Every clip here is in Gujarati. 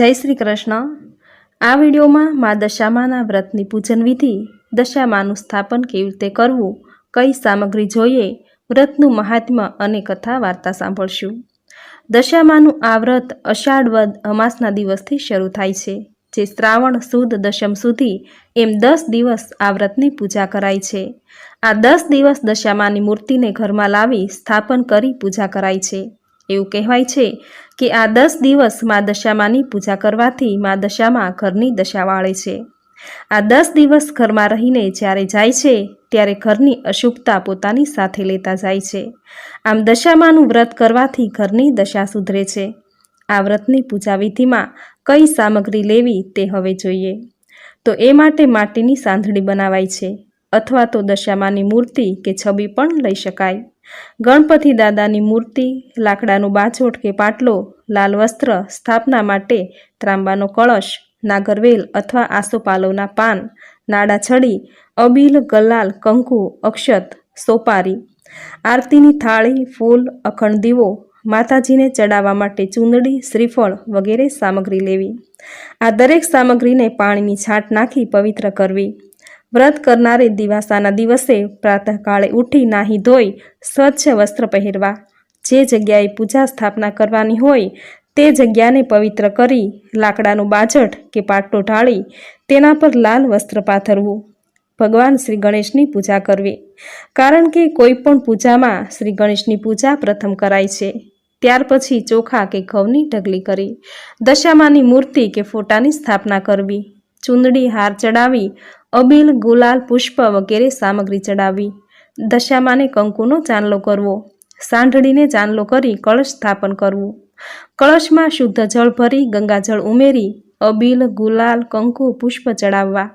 જય શ્રી કૃષ્ણ. આ વિડીયોમાં મા દશામાના વ્રતની પૂજન વિધિ, દશામાનું સ્થાપન કેવી રીતે કરવું, કઈ સામગ્રી જોઈએ, વ્રતનું મહાત્મ્ય અને કથા વાર્તા સાંભળશું. દશામાનું આ વ્રત અષાઢ વદ અમાસના દિવસથી શરૂ થાય છે, જે શ્રાવણ સુદ દશમ સુધી એમ દસ દિવસ આ વ્રતની પૂજા કરાય છે. આ દસ દિવસ દશામાની મૂર્તિને ઘરમાં લાવી સ્થાપન કરી પૂજા કરાય છે. એવું કહેવાય છે કે આ દસ દિવસ મા દશામાની પૂજા કરવાથી મા દશામાં ઘરની દશા વાળે છે. આ દસ દિવસ ઘરમાં રહીને જ્યારે જાય છે, ત્યારે ઘરની અશુભતા પોતાની સાથે લેતા જાય છે. આમ દશામાનું વ્રત કરવાથી ઘરની દશા સુધરે છે. આ વ્રતની પૂજા વિધિમાં કઈ સામગ્રી લેવી તે હવે જોઈએ. તો એ માટે માટીની સાંધણી બનાવાય છે, અથવા તો દશામાની મૂર્તિ કે છબી પણ લઈ શકાય. ગણપતિ દાદાની મૂર્તિ, લાકડાનું બાછોટ કે પાટલો, લાલ વસ્ત્ર સ્થાપના માટે ત્રાંબાનો કળશ, નાગરવેલ અથવા આસોપાલવના પાન, નાડા છડી, અબીલ, ગલાલ, કંકુ, અક્ષત, સોપારી, આરતીની થાળી, ફૂલ, અખંડ દીવો, માતાજીને ચડાવવા માટે ચૂંદડી, શ્રીફળ વગેરે સામગ્રી લેવી. આ દરેક સામગ્રીને પાણીની છાંટ નાખી પવિત્ર કરવી. વ્રત કરનારે દિવાસાના દિવસે પ્રાતઃકાળે ઉઠી નાહી ધોઈ સ્વચ્છ વસ્ત્ર પહેરવા. જે જગ્યાએ પૂજા સ્થાપના કરવાની હોય તે જગ્યાને પવિત્ર કરી લાકડાનું બાજટ કે પાટો ઢાળી તેના પર લાલ વસ્ત્ર પાથરવું. ભગવાન શ્રી ગણેશની પૂજા કરવી. કારણ કે કોઈ પણ પૂજામાં શ્રી ગણેશની પૂજા પ્રથમ કરાય છે. ત્યાર પછી ચોખા કે ઘઉંની ઢગલી કરી, દશામાની મૂર્તિ કે ફોટાની સ્થાપના કરવી. ચૂંદડી હાર ચડાવી અબીલ ગુલાલ પુષ્પ વગેરે સામગ્રી ચડાવી. દશામાને કંકુનો ચાંદલો કરવો. સાંઢળીને ચાંદલો કરી કળશ સ્થાપન કરવું. કળશમાં શુદ્ધ જળ ભરી ગંગાજળ ઉમેરી અબીલ ગુલાલ કંકુ પુષ્પ ચડાવવા.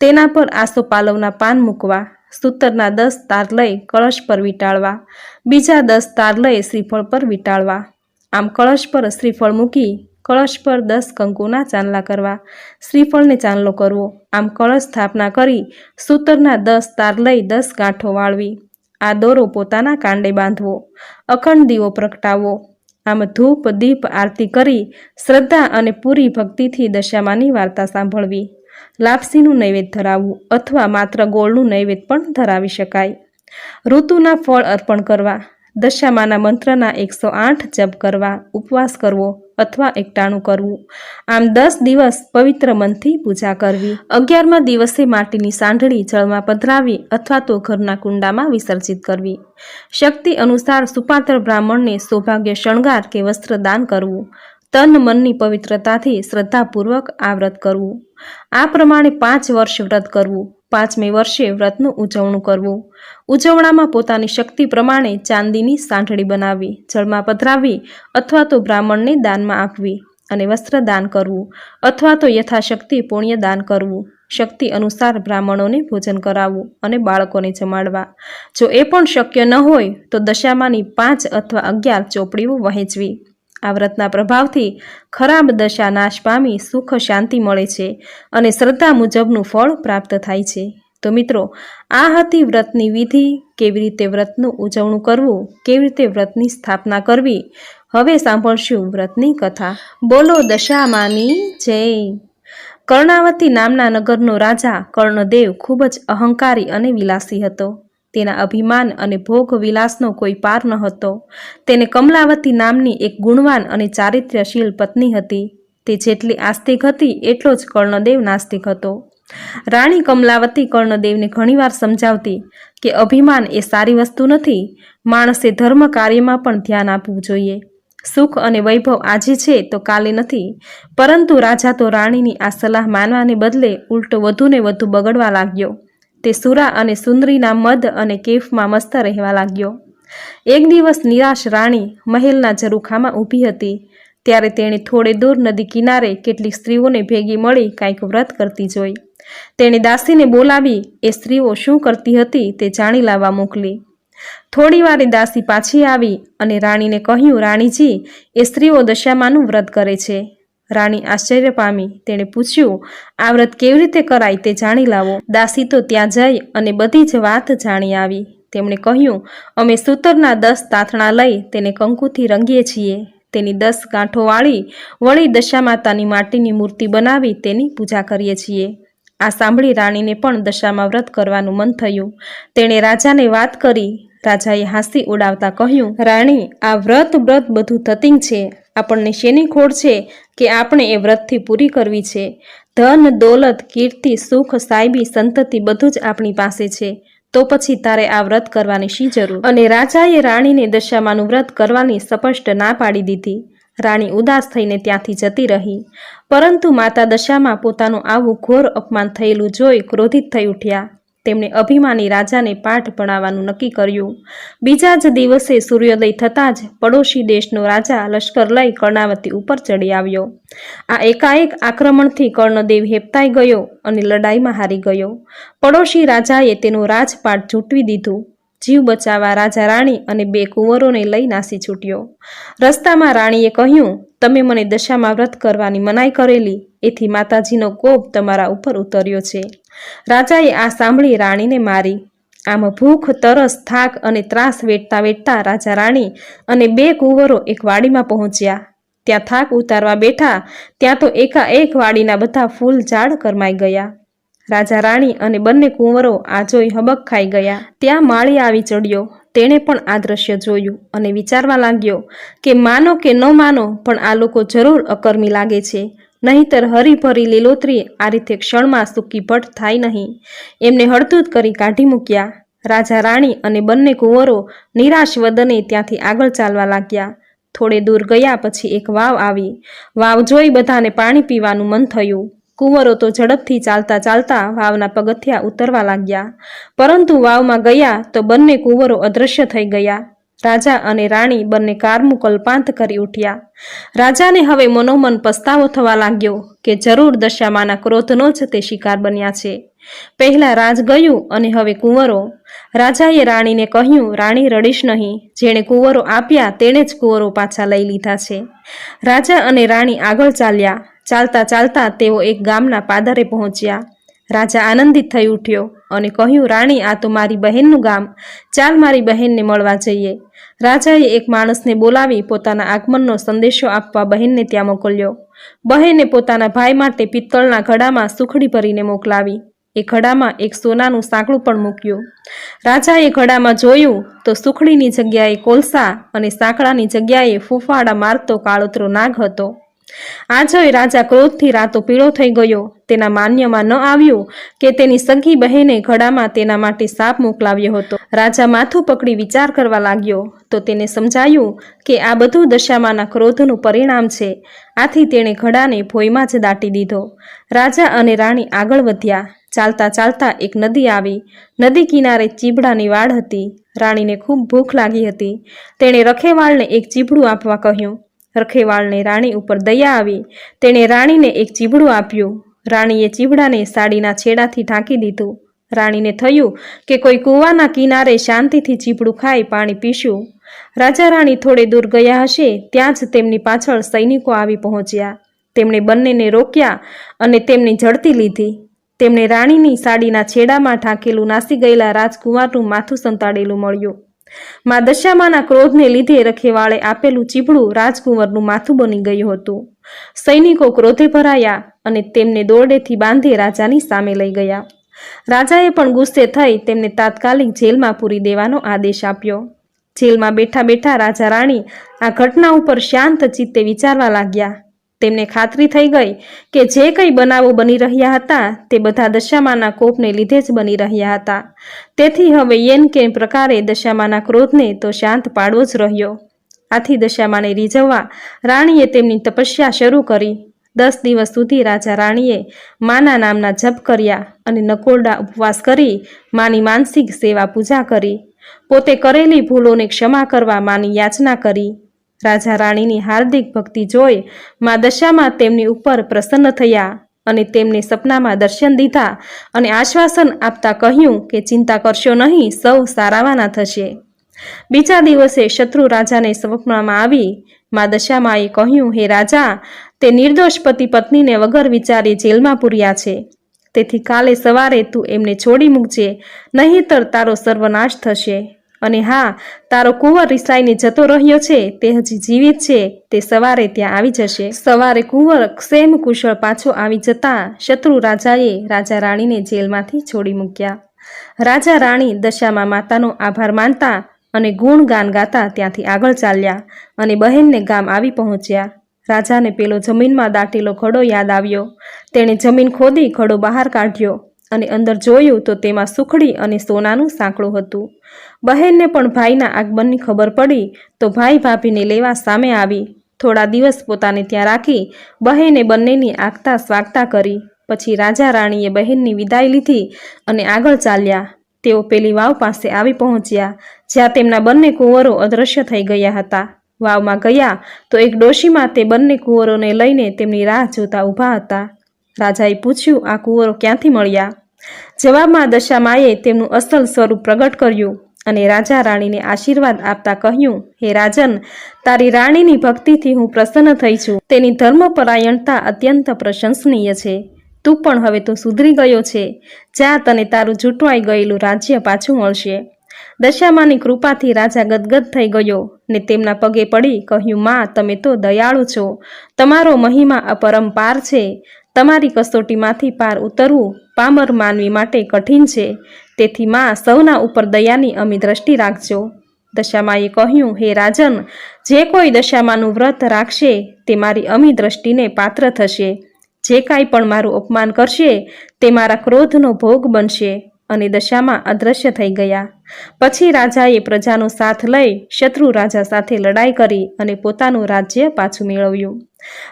તેના પર આસોપાલવના પાન મૂકવા. સૂતરના દસ તાર લઈ કળશ પર વીંટાળવા. બીજા દસ તાર લઈ શ્રીફળ પર વીંટાળવા. આમ કળશ પર શ્રીફળ મૂકી કળશ પર દસ કંકુના ચાંદલા કરવા. શ્રીફળને ચાંદલો કરવો. આમ કળશ સ્થાપના કરી સૂતરના દસ તાર લઈ દસ ગાંઠો વાળવી. આ દોરો પોતાના કાંડે બાંધવો. અખંડ દીવો પ્રગટાવવો. આમ ધૂપ, દીપ, આરતી કરી શ્રદ્ધા અને પૂરી ભક્તિથી દશામાની વાર્તા સાંભળવી. લાપસીનું નૈવેદ્ય ધરાવવું અથવા માત્ર ગોળનું નૈવેદ્ય પણ ધરાવી શકાય. ઋતુના ફળ અર્પણ કરવા. દશામાના મંત્રના એકસો આઠ જપ કરવા, ઉપવાસ કરવો અથવા એકટાણું કરવું. આમ દસ દિવસ પવિત્ર મનથી પૂજા કરવી. અગિયારમા દિવસે માટીની સાંઢળી જળમાં પધરાવી અથવા તો ઘરના કુંડામાં વિસર્જિત કરવી. શક્તિ અનુસાર સુપાત્ર બ્રાહ્મણને સૌભાગ્ય શણગાર કે વસ્ત્ર દાન કરવું. તન મનની પવિત્રતાથી શ્રદ્ધાપૂર્વક આ વ્રત કરવું. આ પ્રમાણે પાંચ વર્ષ વ્રત કરવું. પાંચમે વર્ષે વ્રતનું ઉજવણું કરવું. ઉજવણામાં પોતાની શક્તિ પ્રમાણે ચાંદીની સાંઠળી બનાવવી જળમાં પધરાવી અથવા તો બ્રાહ્મણને દાનમાં આપવી અને વસ્ત્ર દાન કરવું અથવા તો યથાશક્તિ પુણ્ય દાન કરવું. શક્તિ અનુસાર બ્રાહ્મણોને ભોજન કરાવવું અને બાળકોને જમાડવા. જો એ પણ શક્ય ન હોય તો દશામાંની પાંચ અથવા અગિયાર ચોપડીઓ વહેંચવી. આ વ્રતના પ્રભાવથી ખરાબ દશા નાશ પામી સુખ શાંતિ મળે છે અને શ્રદ્ધા મુજબનું ફળ પ્રાપ્ત થાય છે. તો મિત્રો, આ હતી વ્રતની વિધિ. કેવી રીતે વ્રતનું ઉજવણું કરવું? કેવી રીતે વ્રતની સ્થાપના કરવી? હવે સાંભળશું વ્રતની કથા. બોલો દશામાની જય. કર્ણાવતી નામના નગરનો રાજા કર્ણદેવ ખૂબ જ અહંકારી અને વિલાસી હતો. તેના અભિમાન અને ભોગ વિલાસનો કોઈ પાર ન હતો તેને કમલાવતી નામની એક ગુણવાન અને ચારિત્ર્યશીલ પત્ની હતી. તે જેટલી આસ્તિક હતી, એટલો જ કર્ણદેવ નાસ્તિક હતો. રાણી કમલાવતી કર્ણદેવને ઘણીવાર સમજાવતી કે અભિમાન એ સારી વસ્તુ નથી, માણસે ધર્મ કાર્યમાં પણ ધ્યાન આપવું જોઈએ. સુખ અને વૈભવ આજે છે તો કાલે નથી, પરંતુ રાજા તો રાણીની આ સલાહ માનવાને બદલે ઉલટો વધુને વધુ બગડવા લાગ્યો. તે સુરા અને સુંદરીના મદ અને કેફમાં મસ્ત રહેવા લાગ્યો. એક દિવસ નિરાશ રાણી મહેલના ઝરૂખામાં ઊભી હતી. ત્યારે તેણે થોડે દૂર નદી કિનારે કેટલીક સ્ત્રીઓને ભેગી મળી કાંઈક વ્રત કરતી જોઈ. તેણે દાસીને બોલાવી, એ સ્ત્રીઓ શું કરતી હતી તે જાણી લાવવા મોકલી. થોડી વારે દાસી પાછી આવી અને રાણીને કહ્યું, રાણીજી, એ સ્ત્રીઓ દશામાનું વ્રત કરે છે. રાણી આશ્ચર્ય પામી. તેણે પૂછ્યું, આ વ્રત કેવી રીતે કરાય તે જાણી લાવો. દાસી તો ત્યાં જઈ અને બધી જ વાત જાણી આવી. તેમણે કહ્યું, અમે સૂતરના દસ તાથણા લઈ તેને કંકુથી રંગીએ છીએ. તેની દસ ગાંઠો વાળી વળી દશામાતાની માટીની મૂર્તિ બનાવી તેની પૂજા કરીએ છીએ. આ સાંભળી રાણીને પણ દશામાં વ્રત કરવાનું મન થયું. તેણે રાજાને વાત કરી. રાજાએ હાંસી ઉડાવતા કહ્યું, રાણી, આ વ્રત વ્રત બધું થતી છે. આપણને શેની ખોડ છે? કે આપણે એ વ્રતથી પૂરી કરવી છે. ધન, દોલત, કીર્તિ, સુખ સાહેબી સંતતિ બધું જ આપણી પાસે છે. તો પછી તારે આ વ્રત કરવાની શી જરૂર? અને રાજાએ રાણીને દશામાનું વ્રત કરવાની સ્પષ્ટ ના પાડી દીધી. રાણી ઉદાસ થઈને ત્યાંથી જતી રહી. પરંતુ માતા દશામાં પોતાનું આવું ઘોર અપમાન થયેલું જોઈ ક્રોધિત થઈ ઉઠ્યા. તેમણે અભિમાની રાજાને પાઠ ભણાવવાનું નક્કી કર્યું. બીજા જ દિવસે સૂર્યોદય થતાં જ પડોશી દેશનો રાજા લશ્કર લઈ કર્ણાવતી ઉપર ચડી આવ્યો. આ એકાએક આક્રમણથી કર્ણદેવ હેપતાઈ ગયો અને લડાઈમાં હારી ગયો. પડોશી રાજાએ તેનું રાજપાટ ચૂંટવી દીધું. જીવ બચાવવા રાજા રાણી અને બે કુંવરોને લઈ નાસી છૂટ્યો. રસ્તામાં રાણીએ કહ્યું, તમે મને દશામાં વ્રત કરવાની મનાઈ કરેલી, એથી માતાજીનો કોપ તમારા ઉપર ઉતર્યો છે. રાજાએ આ સાંભળી રાણીને મારી. આમ ભૂખ, તરસ, થાક અને ત્રાસ વેઠતા વેઠતા રાજા રાણી અને બે કુંવરો એક વાડીમાં પહોંચ્યા. ત્યાં થાક ઉતારવા બેઠા, ત્યાં તો એકાએક વાડીના બધા ફૂલ ઝાડ કરમાઈ ગયા. રાજા રાણી અને બંને કુંવરો આ જોઈ હબક ખાઈ ગયા. ત્યાં માળી આવી ચડ્યો. તેણે પણ આ દ્રશ્ય જોયું અને વિચારવા લાગ્યો કે માનો કે ન માનો, પણ આ લોકો જરૂર અકર્મી લાગે છે. નહીંતર હરીભરી લીલોતરી આ રીતે ક્ષણમાં સૂકી ભટ્ટ થાય નહીં. એમને હળતૂત કરી કાઢી મૂક્યા. રાજા રાણી અને બંને કુંવરો નિરાશ વદને ત્યાંથી આગળ ચાલવા લાગ્યા. થોડે દૂર ગયા પછી એક વાવ આવી. વાવ જોઈ બધાને પાણી પીવાનું મન થયું. કુંવરો તો ઝડપથી ચાલતા ચાલતા વાવના પગથિયા ઉતરવા લાગ્યા. પરંતુ વાવમાં ગયા તો બંને કુંવરો અદૃશ્ય થઈ ગયા. રાજા અને રાણી બંને કારમું કલ્પાંત કરી ઉઠ્યા. રાજાને હવે મનોમન પસ્તાવો થવા લાગ્યો કે જરૂર દશામાના ક્રોધનો જ તે શિકાર બન્યા છે. પહેલા રાજ ગયું અને હવે કુંવરો. રાજાએ રાણીને કહ્યું, રાણી રડીશ નહીં. જેણે કુંવરો આપ્યા તેણે જ કુંવરો પાછા લઈ લીધા છે. રાજા અને રાણી આગળ ચાલ્યા. ચાલતા ચાલતા તેઓ એક ગામના પાદરે પહોંચ્યા. રાજા આનંદિત થઈ ઉઠ્યો અને કહ્યું, રાણી, આ તો મારી બહેનનું ગામ. ચાલ મારી બહેનને મળવા જઈએ. રાજાએ એક માણસને બોલાવી પોતાના આગમનનો સંદેશો આપવા બહેનને ત્યાં મોકલ્યો. બહેને પોતાના ભાઈ માટે પિત્તળના ઘડામાં સુખડી ભરીને મોકલાવી. એ ઘડામાં એક સોનાનું સાંકળું પણ મૂક્યું. રાજાએ ઘડામાં જોયું તો સુખડીની જગ્યાએ કોલસા અને સાંકળાની જગ્યાએ ફૂફાડા મારતો કાળોતરો નાગ હતો. આ જોઈ રાજા ક્રોધથી રાતો પીળો થઈ ગયો. તેના માન્યમાં ન આવ્યું કે તેની સગી બહેને ઘડામાં તેના માટે સાપ મોકલાવ્યો હતો. રાજા માથું પકડી વિચાર કરવા લાગ્યો. તો તેને સમજાયું કે આ બધું દશામાના ક્રોધનું પરિણામ છે. આથી તેણે ઘડાને ભોયમાં જ દાટી દીધો. રાજા અને રાણી આગળ વધ્યા. ચાલતા ચાલતા એક નદી આવી. નદી કિનારે ચીબડાની વાડ હતી. રાણીને ખૂબ ભૂખ લાગી હતી. તેણે રખેવાળને એક ચીબડું આપવા કહ્યું રખેવાળને રાણી ઉપર દયા આવી. તેણે રાણીને એક ચીબડું આપ્યું. રાણીએ ચીબડાને સાડીના છેડાથી ઢાંકી દીધું. રાણીને થયું કે કોઈ કૂવાના કિનારે શાંતિથી ચીબડું ખાઈ પાણી પીશું. રાજા રાણી થોડે દૂર ગયા હશે ત્યાં જ તેમની પાછળ સૈનિકો આવી પહોંચ્યા. તેમણે બંનેને રોક્યા અને તેમની ઝડતી લીધી. તેમણે રાણીની સાડીના છેડામાં ઢાંકેલું નાસી ગયેલા રાજકુમારનું માથું સંતાડેલું મળ્યું. મા દશામાના ક્રોધને લીધે રખેવાળે આપેલું ચીપડું રાજકુંવરનું માથું બની ગયું હતું. સૈનિકો ક્રોધે ભરાયા અને તેમને દોરડેથી બાંધી રાજાની સામે લઈ ગયા. રાજાએ પણ ગુસ્સે થઈ તેમને તાત્કાલિક જેલમાં પૂરી દેવાનો આદેશ આપ્યો. જેલમાં બેઠા બેઠા રાજા રાણી આ ઘટના ઉપર શાંત ચિત્તે વિચારવા લાગ્યા. તેમને ખાતરી થઈ ગઈ કે જે કંઈ બનાવો બની રહ્યા હતા તે બધા દશામાના કોપને લીધે જ બની રહ્યા હતા. તેથી હવે યેન કે પ્રકારે દશામાના ક્રોધને તો શાંત પાડવો જ રહ્યો. આથી દશામાને રીઝવવા રાણીએ તેમની તપસ્યા શરૂ કરી. દસ દિવસ સુધી રાજા રાણીએ માના નામના જપ કર્યા અને નકોરડા ઉપવાસ કરી માની માનસિક સેવા પૂજા કરી. પોતે કરેલી ભૂલોને ક્ષમા કરવા માની યાચના કરી. રાજા રાણીની હાર્દિક ભક્તિ જોઈ મા દશામાં તેમની ઉપર પ્રસન્ન થયા અને તેમને સપનામાં દર્શન દીધા અને આશ્વાસન આપતા કહ્યું કે ચિંતા કરશો નહીં, સૌ સારાવાના થશે. બીજા દિવસે શત્રુ રાજાને સ્વપ્નમાં આવી. મા દશામાએ કહ્યું, હે રાજા, તે નિર્દોષ પતિ પત્નીને વગર વિચારે જેલમાં પૂર્યા છે. તેથી કાલે સવારે તું એમને છોડી મૂકજે, નહીંતર તારો સર્વનાશ થશે. અને હા, તારો કુંવર રિસાઈને જતો રહ્યો છે, તે હજી જીવિત છે, તે સવારે ત્યાં આવી જશે. સવારે કુંવર ક્ષેમ કુશળ પાછો આવી જતા શત્રુ રાજાએ રાજા રાણીને જેલમાંથી છોડી મૂક્યા. રાજા રાણી દશામાં માતાનો આભાર માનતા અને ગુણગાન ગાતા ત્યાંથી આગળ ચાલ્યા અને બહેનને ગામ આવી પહોંચ્યા. રાજાને પેલો જમીનમાં દાટેલો ઘડો યાદ આવ્યો. તેણે જમીન ખોદી, ઘડો બહાર કાઢ્યો. અને અંદર જોયું તો તેમાં સુખડી અને સોનાનું સાંકળું હતું. બહેનને પણ ભાઈના આગમનની ખબર પડી તો ભાઈ ભાભીને લેવા સામે આવી. થોડા દિવસ પોતાને ત્યાં રાખી બહેને બંનેની આગતા સ્વાગતા કરી. પછી રાજા રાણીએ બહેનની વિદાય લીધી અને આગળ ચાલ્યા. તેઓ પેલી વાવ પાસે આવી પહોંચ્યા, જ્યાં તેમના બંને કુંવરો અદૃશ્ય થઈ ગયા હતા. વાવમાં ગયા તો એક ડોશીમાં તે બંને કુંવરોને લઈને તેમની રાહ જોતા ઊભા હતા. રાજાએ પૂછ્યું, આ કુંવરો ક્યાંથી મળ્યા? જવાબમાં દશામાએ તેમનું અસલ સ્વરૂપ પ્રગટ કર્યું અને રાજા રાણીને આશીર્વાદ આપતા કહ્યું, હે રાજન, તારી રાણીની ભક્તિથી હું પ્રસન્ન થઈ છું. તેની ધર્મપરાયણતા અત્યંત પ્રશંસનીય છે. તું પણ હવે તો સુધરી ગયો છે. જ્યાં તને તારું જૂટવાઈ ગયેલું રાજ્ય પાછું મળશે. દશામાની કૃપાથી રાજા ગદગદ થઈ ગયો ને તેમના પગે પડી, કહ્યું, માં, તમે તો દયાળુ છો. તમારો મહિમા અપરંપાર છે. તમારી કસોટીમાંથી પાર ઉતરવું પામર માનવી માટે કઠિન છે. તેથી માં સૌના ઉપર દયાની અમી દ્રષ્ટિ રાખજો. દશામાએ કહ્યું, હે રાજન, જે કોઈ દશામાનું વ્રત રાખશે, તે મારી અમી દ્રષ્ટિને પાત્ર થશે. જે કાંઈ પણ મારું અપમાન કરશે, તે મારા ક્રોધનો ભોગ બનશે. અને દશામાં અદૃશ્ય થઈ ગયા. પછી રાજાએ પ્રજાનો સાથ લઈ શત્રુ રાજા સાથે લડાઈ કરી અને પોતાનું રાજ્ય પાછું મેળવ્યું.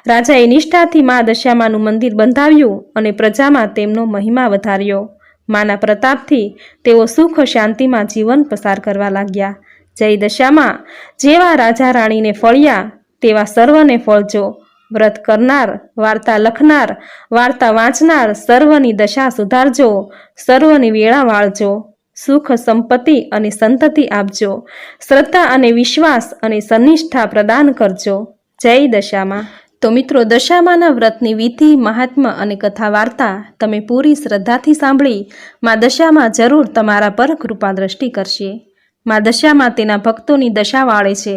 રાજાએ નિષ્ઠાથી મા દશામાનું મંદિર બંધાવ્યું અને પ્રજામાં તેમનો મહિમા વધાર્યો. માના પ્રતાપથી તેઓ સુખ શાંતિમાં જીવન પસાર કરવા લાગ્યા. જય દશામાં જેવા રાજા રાણીને ફળ્યા, તેવા સર્વને ફળજો. વ્રત કરનાર, વાર્તા લખનાર, વાર્તા વાંચનાર સર્વની દશા સુધારજો, સર્વની વેળા વાળજો. સુખ સંપત્તિ અને સંતતિ આપજો. શ્રદ્ધા અને વિશ્વાસ અને સનિષ્ઠા પ્રદાન કરજો. જય દશામાં તો મિત્રો, દશામાના વ્રતની વિધિ મહાત્મા અને કથા વાર્તા તમે પૂરી શ્રદ્ધાથી સાંભળી મા દશામાં જરૂર તમારા પર કૃપા દ્રષ્ટિ કરશે. મા દશામાં તેના ભક્તોની દશા વાળે છે.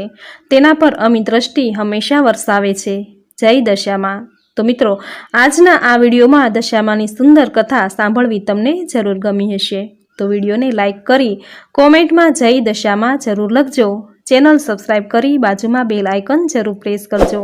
તેના પર અમી દ્રષ્ટિ હંમેશા વરસાવે છે. જય દશામાં. તો મિત્રો, આજના આ વિડીયોમાં દશામાની સુંદર કથા સાંભળવી તમને જરૂર ગમી હશે. તો વિડીયોને લાઇક કરી કોમેન્ટમાં જય દશામાં જરૂર લખજો. ચેનલ સબસ્ક્રાઇબ કરી બાજુમાં બેલ આઇકન જરૂર પ્રેસ કરજો.